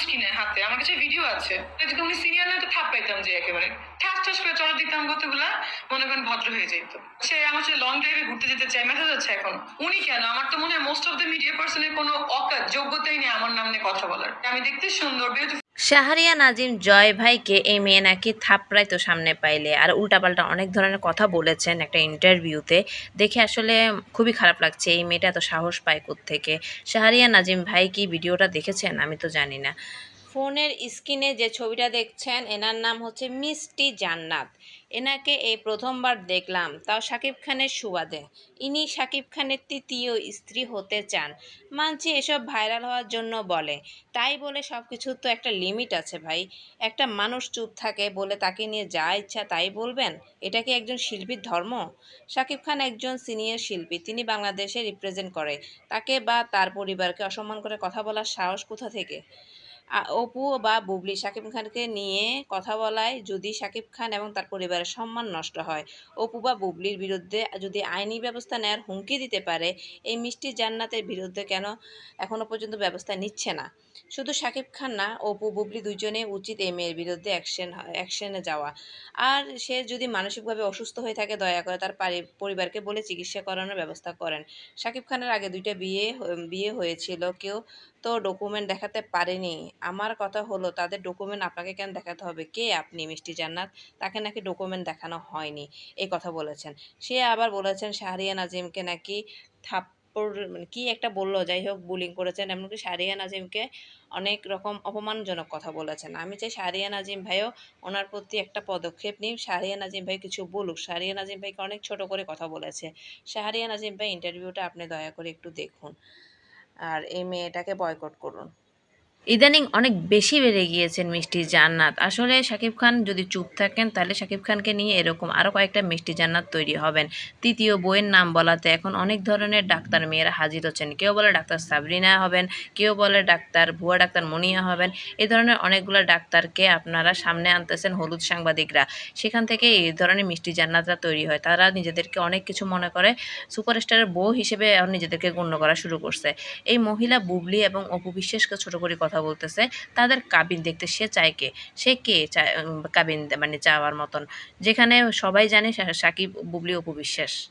স্ক্রিনে হাতে, আমার কাছে ভিডিও আছে। যদি উনি সিনিয়র না থাপ পাইতাম যে একেবারে। ঠাস ঠাস করে চড়া দিতাম কতগুলা, মনে করেন ভদ্র হয়ে যেত সে আমার সাথে লং ড্রাইভে ঘুরতে যেতে চাই মেসেজ হচ্ছে এখন, উনি কেন? আমার তো মনে হয় মোস্ট অফ দ্য মিডিয়া পার্সনের কোনো অকাজ, যোগ্যতাই নেই আমার নাম নিয়ে কথা বলার। আমি দেখতে সুন্দর বিউটিফুল শাহরিয়া নাজিম জয় ভাইকে এই মেয়ে নাকি থাপড়াই তো সামনে পাইলে। আর উল্টাপাল্টা অনেক ধরনের কথা বলেছেন একটা ইন্টারভিউতে। দেখে আসলে খুবই খারাপ লাগছে এই মেয়েটা এত সাহস পায় থেকে শাহরিয়া নাজিম ভাই কি ভিডিওটা দেখেছেন? আমি তো জানি না। ফোনের স্ক্রিনে যে ছবিটা দেখছেন, এনার নাম হচ্ছে মিষ্টি জান্নাত। এনাকে এই প্রথমবার দেখলাম, তাও শাকিব খানের সুবাদে। ইনি শাকিব খানের তৃতীয় স্ত্রী হতে চান। মানছি এসব ভাইরাল হওয়ার জন্য বলে। তাই বলে সব কিছুর তো একটা লিমিট আছে ভাই। একটা মানুষ চুপ থাকে বলে তাকে নিয়ে যা ইচ্ছা তাই বলবেন? এটা কি একজন শিল্পীর ধর্ম? শাকিব খান একজন সিনিয়র শিল্পী, তিনি বাংলাদেশে রিপ্রেজেন্ট করে। তাকে বা তার পরিবারকে অসম্মান করে কথা বলার সাহস কোথা থেকে? অপু বা বুবলি শাকিব খানকে নিয়ে কথা বলায় যদি শাকিব খান এবং তার পরিবারের সম্মান নষ্ট হয়। অপু বা বুবলির বিরুদ্ধে যদি আইনি ব্যবস্থা নেওয়ার হুমকি দিতে পারে, এই মিষ্টি জান্নাতের বিরুদ্ধে কেন এখনও পর্যন্ত ব্যবস্থা নিচ্ছে না? শুধু শাকিব খান না, অপু, বুবলি দুজনে উচিত এই মেয়ের বিরুদ্ধে অ্যাকশন অ্যাকশনে যাওয়া। আর সে যদি মানসিকভাবে অসুস্থ হয়ে থাকে, দয়া করে তার পরিবারকে বলে চিকিৎসা করানোর ব্যবস্থা করেন। শাকিব খানের আগে দুইটা বিয়ে বিয়ে হয়েছিল। কেউ তো ডকুমেন্ট দেখাতে পারেনি। আমার কথা হলো, তাদের ডকুমেন্ট আপনাকে কেন দেখাতে হবে? কে? আপনি মিষ্টি জান্নাত? তাকে নাকি ডকুমেন্ট দেখানো হয়নি? এই কথা বলেছেন। সে আবার বলেছেন, শাহরিয়া নাজিমকে নাকি থাপ্পড় মানে কি একটা বলল, যাই হোক বুলিং করেছেন। এমনকি শাহরিয়া নাজিমকে অনেক রকম অপমানজনক কথা বলেছেন। আমি চাই শাহরিয়া নাজিম ভাইও ওনার প্রতি একটা পদক্ষেপ নিই শাহরিয়া নাজিম ভাই কিছু বলুক। শাহরিয়া নাজিম ভাইকে অনেক ছোট করে কথা বলেছে। শাহরিয়া নাজিম ভাই ইন্টারভিউটা আপনি দয়া করে একটু দেখুন। আর এই মেয়েটাকে বয়কট করুন। ইদানিং অনেক বেশি বেড়ে গিয়েছেন মিষ্টি জান্নাত। আসলে শাকিব খান যদি চুপ থাকেন, তাহলে শাকিব খানকে নিয়ে এরকম আরও কয়েকটা মিষ্টি জান্নাত তৈরি হবেন। তৃতীয় বইয়ের নাম বলাতে এখন অনেক ধরনের ডাক্তার মেয়েরা হাজির হচ্ছেন। কেউ বলে ডাক্তার সাবরিনা হবেন, কেউ বলে ডাক্তার, ভুয়া ডাক্তার মনিয়া হবেন। এই ধরনের অনেকগুলো ডাক্তারকে আপনারা সামনে আনতেছেন হলুদ সাংবাদিকরা। সেখান থেকে এই ধরনের মিষ্টি জান্নাতরা তৈরি হয়। তারা নিজেদেরকে অনেক কিছু মনে করে, সুপারস্টারের বউ হিসেবে নিজেদেরকে গণ্য করা শুরু করছে। এই মহিলা বুবলি এবং অপু বিশ্বাসকে ছোট করে কথা বলতেছে। তাদের কাবিন দেখতে সে চায় কে? সে কে চায় কাবিন মানে চাওয়ার মতন? যেখানে সবাই জানে সাকিব, বুবলি অপু বিশ্বাস।